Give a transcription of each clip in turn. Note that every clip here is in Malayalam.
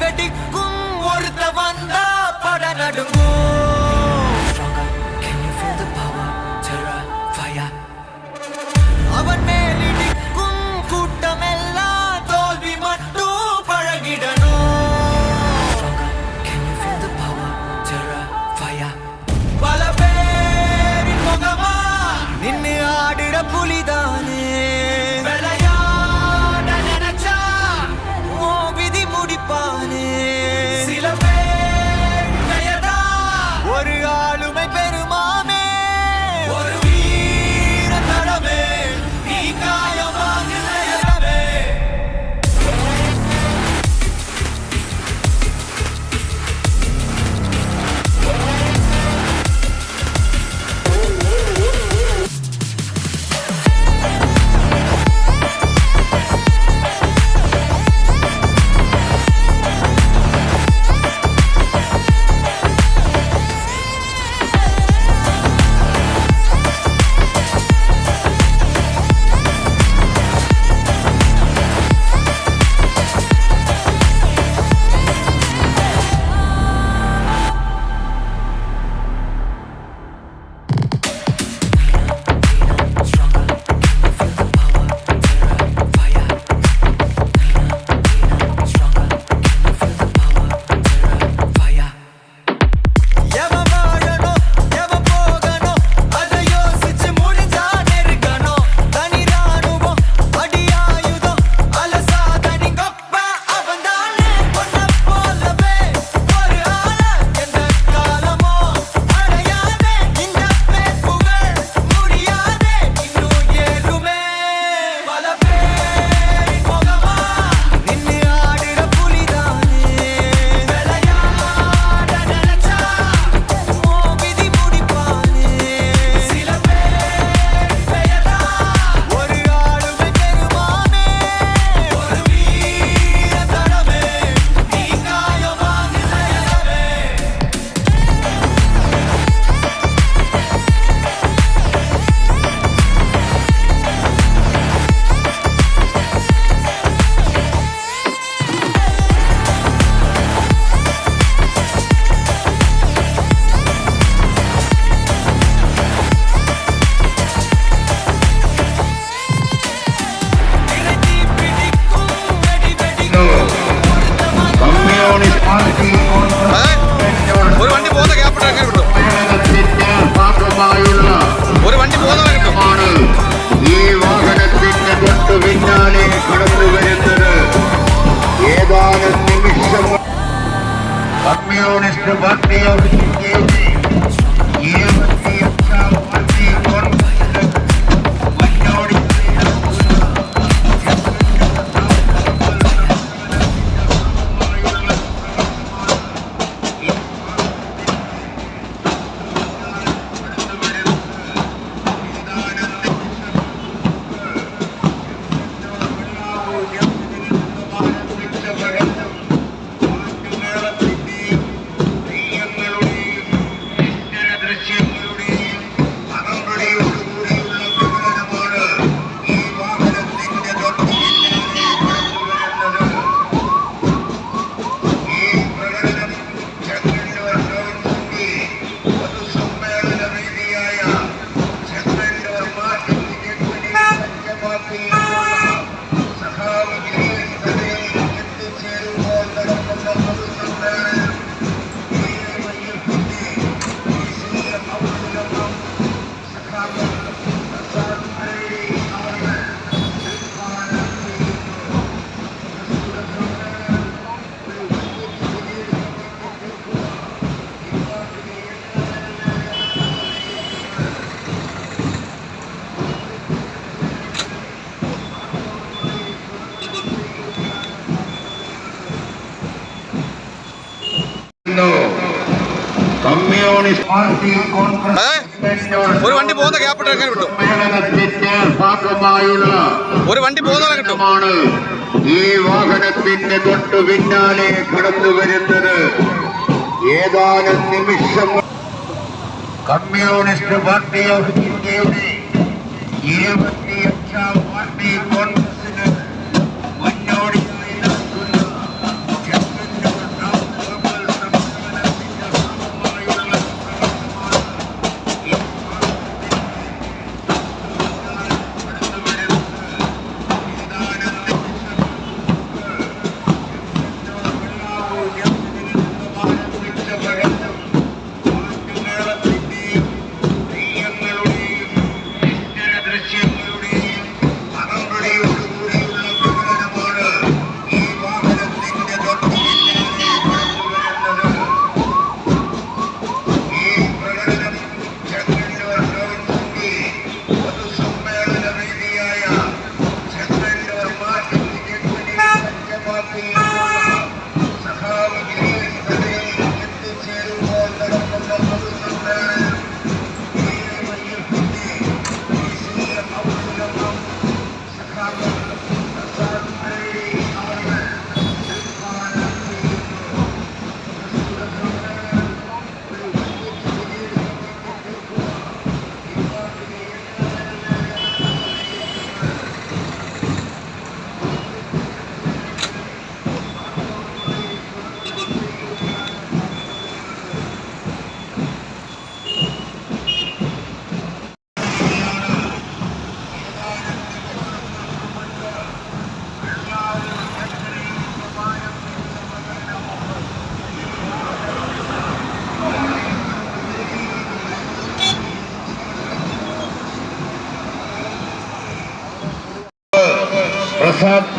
வெடிக்கும் ஒருத்த வந்தா பட நடுங்கும் കമ്മ്യൂണിസ്റ്റ് ഒരു വണ്ടി പോകുന്ന ഗ്യാപ്പിട്ടൊക്കെ കിട്ടും. സമ്മേളനത്തിന്റെ ഒരു വണ്ടി പോകുന്ന കിട്ടും. ഈ വാഹനത്തിന്റെ തൊട്ടു പിന്നാലെ കടന്നു വരുന്നത് ഏതാനും നിമിഷം കമ്മ്യൂണിസ്റ്റ് പാർട്ടി ഓഫ് ഇന്ത്യയുടെ ഇരുപത്തിയഞ്ചാം പാർട്ടി കോൺഗ്രസിന്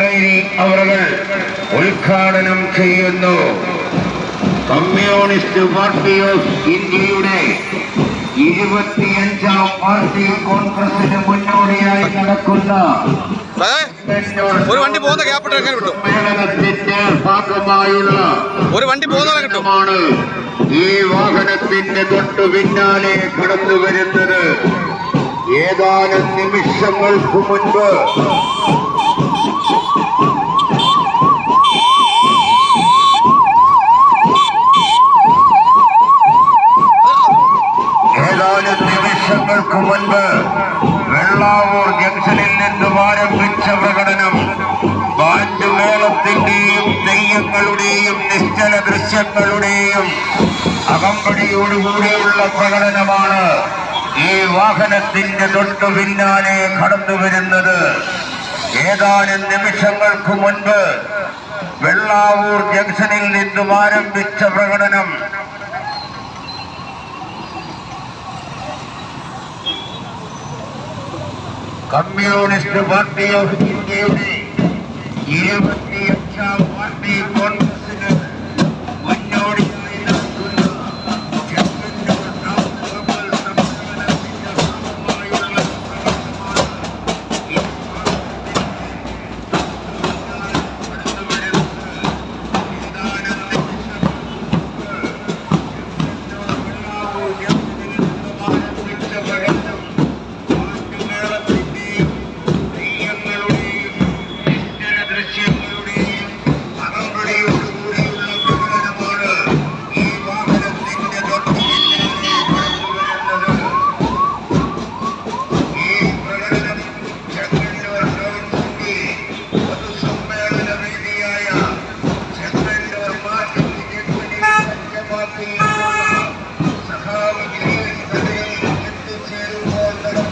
ബഹ്റൈനി അവർ ഉദ്ഘാടനം ചെയ്യുന്നു. കമ്മ്യൂണിസ്റ്റ് പാർട്ടി ഓഫ് ഇന്ത്യയുടെ ഇരുപത്തിയഞ്ചാം പാർട്ടി കോൺഗ്രസിന് മുന്നോടിയായി നടക്കുന്ന ഒരു വണ്ടി പോകുന്ന ക്യാപിറ്റൽ കിട്ടും. സമ്മേളനത്തിന്റെ ഭാഗമായുള്ള ഒരു വണ്ടി പോകുന്ന കിട്ടും. ഈ വാഹനത്തിന്റെ തൊട്ടു പിന്നാലെ കടന്നു വരുന്നത്. ഏതാനും നിമിഷങ്ങൾക്ക് മുൻപ് നിമിഷങ്ങൾക്ക് മുൻപ് വെള്ളാവൂർ ജംഗ്ഷനിൽ നിന്നും ആരംഭിച്ച പ്രകടനം ബാൻഡ് മേളത്തിന്റെയും തെയ്യങ്ങളുടെയും നിശ്ചല ദൃശ്യങ്ങളുടെയും അകമ്പടിയോടുകൂടിയുള്ള പ്രകടനമാണ് ഈ വാഹനത്തിന്റെ തൊട്ടു പിന്നാലെ കടന്നു വരുന്നത്. ഏതാനും നിമിഷങ്ങൾക്ക് മുൻപ് വെള്ളാവൂർ ജംഗ്ഷനിൽ നിന്നും ആരംഭിച്ച പ്രകടനം കമ്മ്യൂണിസ്റ്റ് പാർട്ടി ഓഫ് ഇന്ത്യയുടെ ഇരുപത്തിയഞ്ചാം പാർട്ടി കോൺഗ്രസ്